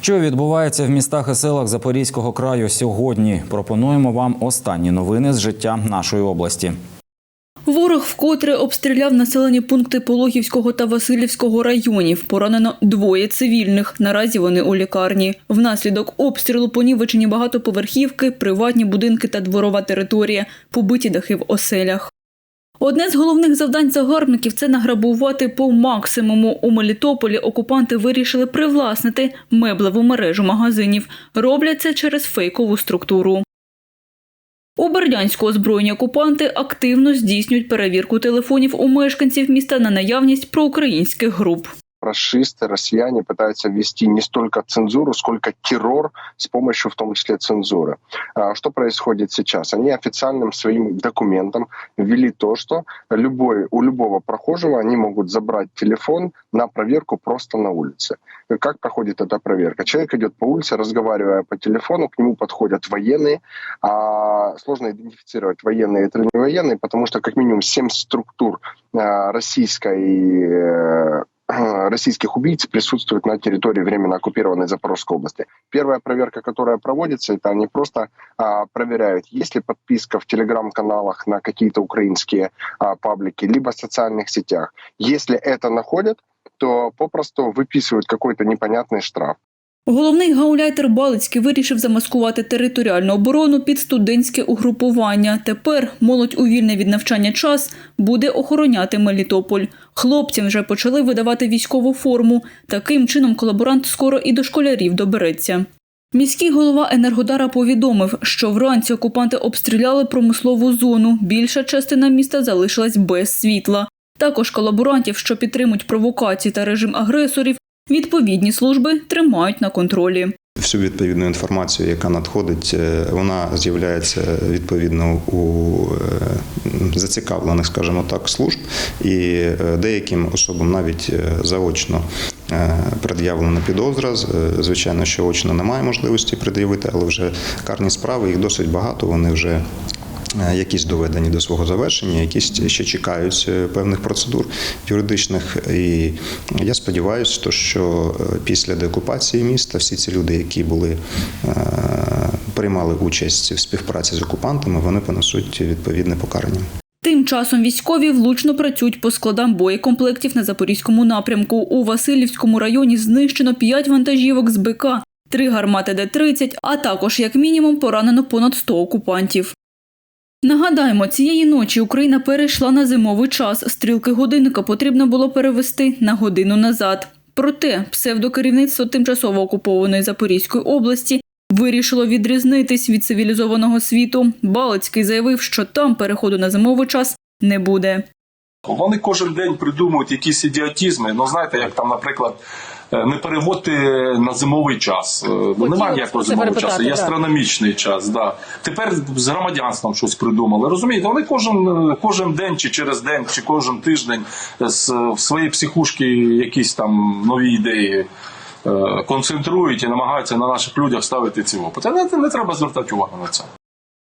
Що відбувається в містах і селах Запорізького краю сьогодні? Пропонуємо вам останні новини з життя нашої області. Ворог вкотре обстріляв населені пункти Пологівського та Васильівського районів. Поранено двоє цивільних. Наразі вони у лікарні. Внаслідок обстрілу понівечені багатоповерхівки, приватні будинки та дворова територія, побиті дахи в оселях. Одне з головних завдань загарбників це награбувати по максимуму. У Мелітополі окупанти вирішили привласнити меблеву мережу магазинів. Роблять це через фейкову структуру. У Бердянську озброєні окупанти активно здійснюють перевірку телефонів у мешканців міста на наявність проукраїнських груп. Расисты, россияне пытаются ввести не столько цензуру, сколько террор с помощью в том числе цензуры. А Что происходит сейчас? Они официальным своим документом ввели то, что любой, у любого прохожего они могут забрать телефон на проверку просто на улице. Как проходит эта проверка? Человек идет по улице, разговаривая по телефону, к нему подходят военные. А сложно идентифицировать военные это не военные, потому что как минимум семь структур а, российской э, российских убийц присутствуют на территории временно оккупированной Запорожской области. Первая проверка, которая проводится, это они просто а, проверяют, есть ли подписка в телеграм-каналах на какие-то украинские а, паблики, либо в социальных сетях. Если это находят, то попросту выписывают какой-то непонятный штраф. Головний гауляйтер Балицький вирішив замаскувати територіальну оборону під студентське угрупування. Тепер молодь у вільний від навчання час буде охороняти Мелітополь. Хлопцям вже почали видавати військову форму. Таким чином колаборант скоро і до школярів добереться. Міський голова Енергодара повідомив, що вранці окупанти обстріляли промислову зону. Більша частина міста залишилась без світла. Також колаборантів, що підтримують провокації та режим агресорів, відповідні служби тримають на контролі. Всю відповідну інформацію, яка надходить, е, вона з'являється відповідно у е, зацікавлених, скажімо так, служб, і е, деяким особам навіть заочно пред'явлена підозра. Звичайно, що очно немає можливості пред'явити, але вже карні справи їх досить багато. Вони вже е, Якісь доведені до свого завершення, якісь ще чекають е, певних процедур юридичних. І я сподіваюся, що е, після деокупації міста всі ці люди, які були приймали участь в співпраці з окупантами, вони понесуть відповідне покарання. Тим часом військові влучно працюють по складам боєкомплектів на Запорізькому напрямку. У Васильівському районі знищено 5 вантажівок з БК, 3 гармати Д-30, а також, як мінімум, поранено понад 100 окупантів. Нагадаємо, цієї ночі Україна перейшла на зимовий час. Стрілки годинника потрібно було перевести на годину назад. Проте псевдокерівництво тимчасово окупованої Запорізької області вирішило відрізнитись від цивілізованого світу. Балицький заявив, що там переходу на зимовий час не буде. Вони кожен день придумують якісь ідіотізми. Ну знаєте, як там, наприклад, не переводити на зимовий час. Е, Бо немає ніякого зимового часу, є астрономічний час. Да. Тепер з громадянством щось придумали. Розумієте, вони кожен, е, кожен день, чи через день, чи кожен тиждень з в своїй психушки якісь там нові ідеї. е, Концентрують і намагаються на наших людях ставити ці опити. Не, не треба звертати увагу на це.